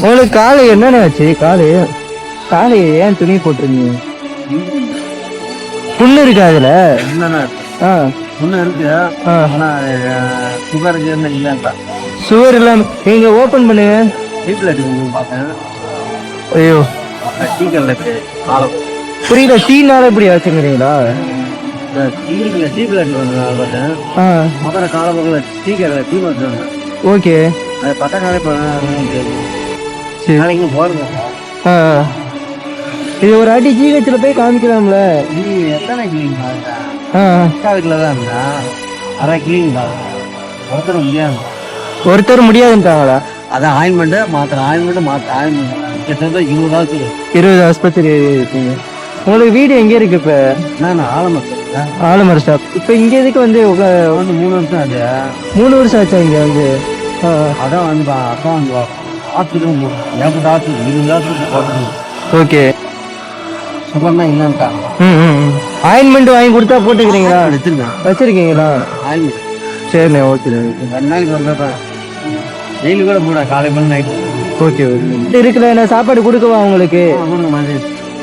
உங்களுக்கு காலு என்னென்ன ஆச்சு? காலு காலு ஏன் துணி போட்டிருந்தீங்க? புண்ணு இருக்கா அதுல ஆ. ஒன்றும் இருக்கு. ஆனா சுகர் இல்லைன்ட்டா. சுவர் இல்லாம நீங்க ஓபன் பண்ணுங்க. வீட்டில் எடுக்கணும் பார்த்தேன் ஐயோ. டீக்கல்ல இருக்கு காலம். புரியல டீனால இப்படி வச்சுக்கிறீங்களா இந்த டீக்கல்ல டீ பிளேட் பார்த்தேன் முதல்ல கால பக்கத்தில் டீ டீ வச்சுருந்தேன் ஓகே. அது பட்ட காலை இப்போ சரி நாளைக்கு ஆ. இது ஒரு அடி ஜிஹெச்ல போய் காமிக்கலாம்ல. நீ எத்தனை கிளீன் அக்கா வீட்டில் தான் இருந்தா? அரை கிளீன் ஒருத்தர் முடியாது. ஒருத்தர் முடியாதுன்ட்டாங்களா? அதான் ஆயின்மெண்ட்டு மாத்திரை ஆயின்மெண்ட்டு மாத்திரை ஆயின்மெண்ட் கிட்டத்தட்ட இருபதாவது இருபது ஆஸ்பத்திரி இருக்கீங்க. உங்களுக்கு வீடு எங்க இருக்கு இப்ப? நான் ஆலமரத்தில் ஆலமர ஸ்டாப் இப்ப இங்க எதுக்கு வந்து வந்து மூணு வருஷம் அது மூணு வருஷம் ஆச்சா இங்க வந்து? அதான் வந்து அப்பா வந்து ஹாஸ்பிட்டல் ஏற்பட்ட ஹாஸ்பிட்டல் இருபது ஹாஸ்பிட்டல் போட்டு ஓகே. சுகர்னா இல்லைன்ட்டாங்க ம் ம் ம். ஆயின்மெண்ட் வாங்கி கொடுத்தா போட்டுக்கிறீங்களா? எடுத்துருக்கேன் வச்சிருக்கீங்களா? ஆயின்மெண்ட் சரிண்ணே ஓகே ரெண்டு நாளைக்கு டெய்லி கூட போட காலை நைட்டு ஓகே ஓகே. இருக்குல்ல என்ன சாப்பாடு கொடுக்கவா உங்களுக்கு?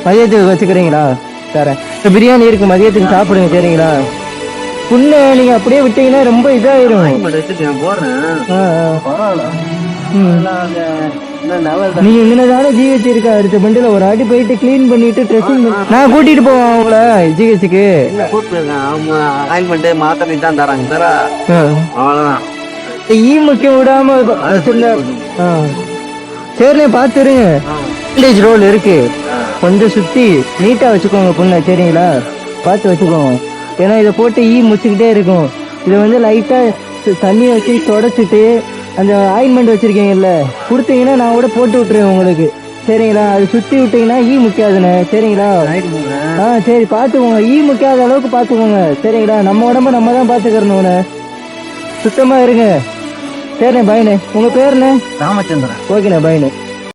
மதியத்துக்கு. வச்சுக்கிறீங்களா? தரேன். இப்போ பிரியாணி இருக்கு மதியத்துக்கு சாப்பிடுங்க சரிங்களா? புண்ணை நீங்க அப்படியே விட்டீங்கன்னா ரொம்ப நான் போடுறேன். நீங்க இங்கனதான ஜிஹெச் இருக்கா? அடுத்த பண்டில ஒரு அடி போயிட்டு க்ளீன் பண்ணிட்டு ட்ரெஸ்ஸிங் நான் கூட்டிட்டு போவேன் அவங்கள ஜிஹெச்சுக்கு கூப்பிட்டுருக்கேன் அவங்க ஆயின்மெண்ட்டு மாத்திரை தான் தராங்க. தர. அவ்வளோதான் ஈ முக்கியம் விடாம. சரிண்ணே பார்த்துருங்க பேண்டேஜ் ரோல் இருக்கு. கொஞ்சம் சுத்தி நீட்டா வச்சுக்கோங்க பொண்ணை சரிங்களா? பார்த்து வச்சுக்கோங்க. ஏன்னா இதை போட்டு ஈ முச்சுக்கிட்டே இருக்கும். இதை வந்து லைட்டா த- தண்ணி வச்சு தொடச்சிட்டு அந்த ஆயின்மெண்ட் வச்சிருக்கீங்கல்ல கொடுத்தீங்கன்னா நான் கூட போட்டு விட்டுருவேன் உங்களுக்கு. சரிங்களா? அது சுத்தி விட்டீங்கன்னா ஈ முக்காதுண்ணே. சரிங்களா? ஆ சரி பார்த்துக்கோங்க. ஈ முக்காத அளவுக்கு பார்த்துக்கோங்க. சரிங்களா? நம்ம உடம்ப நம்ம தான் பார்த்துக்கிறணுண்ணே சுத்தமாக இருங்க. சரிண்ணே பாய்ண்ணே உங்கள் பேருண்ணே? ராமச்சந்திரன். ஓகேண்ணே பாய்ண்ணே